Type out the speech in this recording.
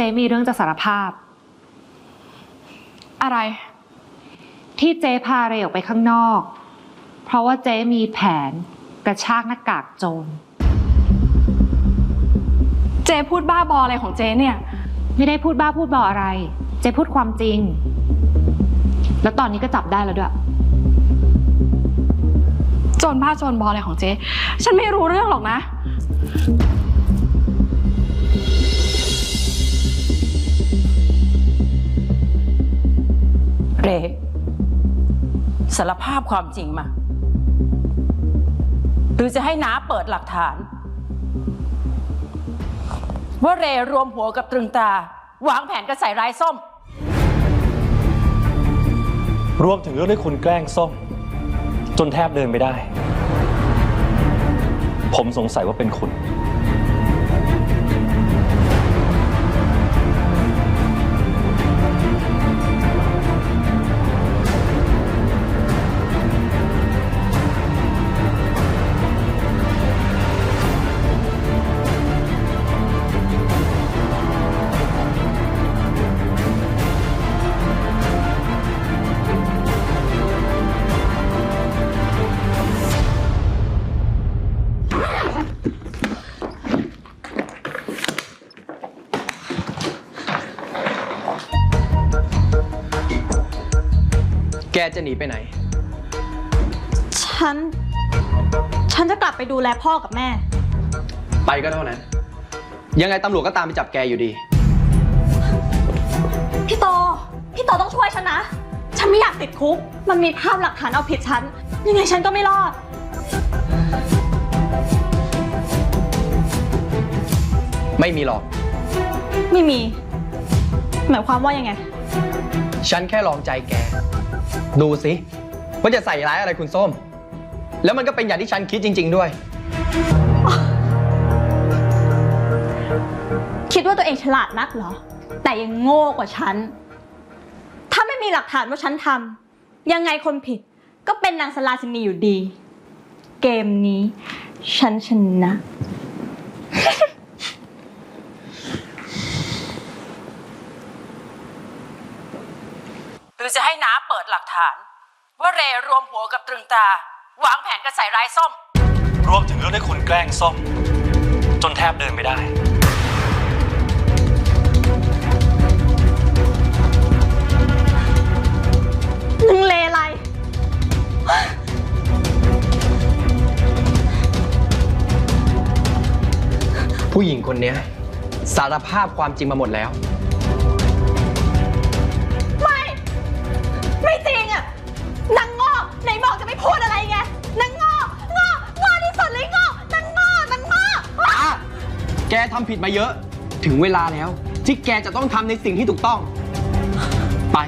เจมีเรื่องจะสารภาพ อะไร ที่เจพาเรย์ออกไปข้างนอก เพราะว่าเจมีแผนกระชากหน้ากากโจร เจพูดบ้าบออะไรของเจเนี่ย ไม่ได้พูดบ้าพูดบออะไร เจพูดความจริง แล้วตอนนี้ก็จับได้แล้วด้วย โจรบ้าโจรบออะไรของเจ ฉันไม่รู้เรื่องหรอกนะ เรสารภาพความจริงมา หรือจะให้น้าเปิดหลักฐาน ว่าเรรวมหัวกับตรึงตาวางแผนกระใส่ร้ายส้ม รวมถึงเรื่องที่คุณแกล้งส้ม จนแทบเดินไม่ได้ ผมสงสัยว่าเป็นคุณ กจะหนีไปไหน ฉัน ฉันจะกลับไปดูแลพ่อกับแม่ ไปก็เท่านั้น ยังไงตำรวจก็ตามไปจับแกอยู่ดี พี่โต พี่โตต้องช่วยฉันนะ ฉันไม่อยากติดคุก มันมีภาพหลักฐานเอาผิดฉัน ยังไงฉันก็ไม่รอด ไม่มีหรอก ไม่มี หมายความว่ายังไง ฉันแค่ลองใจแก ดูสิว่าจะใส่ร้ายอะไรคุณส้ม แล้วมันก็เป็นอย่างที่ฉันคิดจริง ๆ ด้วย คิดว่าตัวเองฉลาดนักเหรอ แต่ยังโง่กว่าฉัน ถ้าไม่มีหลักฐานว่าฉันทำยังไงคนผิด ก็เป็นนางสลาสินีอยู่ดี เกมนี้ ฉันชนะ หรือจะให้น้า เปิดหลักฐาน ว่าเรรวมหัวกับตรึงตา วางแผนกระใส่ร้ายส้ม รวมถึงเรื่องที่คุณแกล้งส้ม จนแทบเดินไม่ได้นึงเลไรผู้หญิงคนเนี้ยสารภาพความจริงมาหมดแล้ว แกทำผิดมาเยอะ ถึงเวลาแล้ว ที่แกจะต้องทำในสิ่งที่ถูกต้อง ไป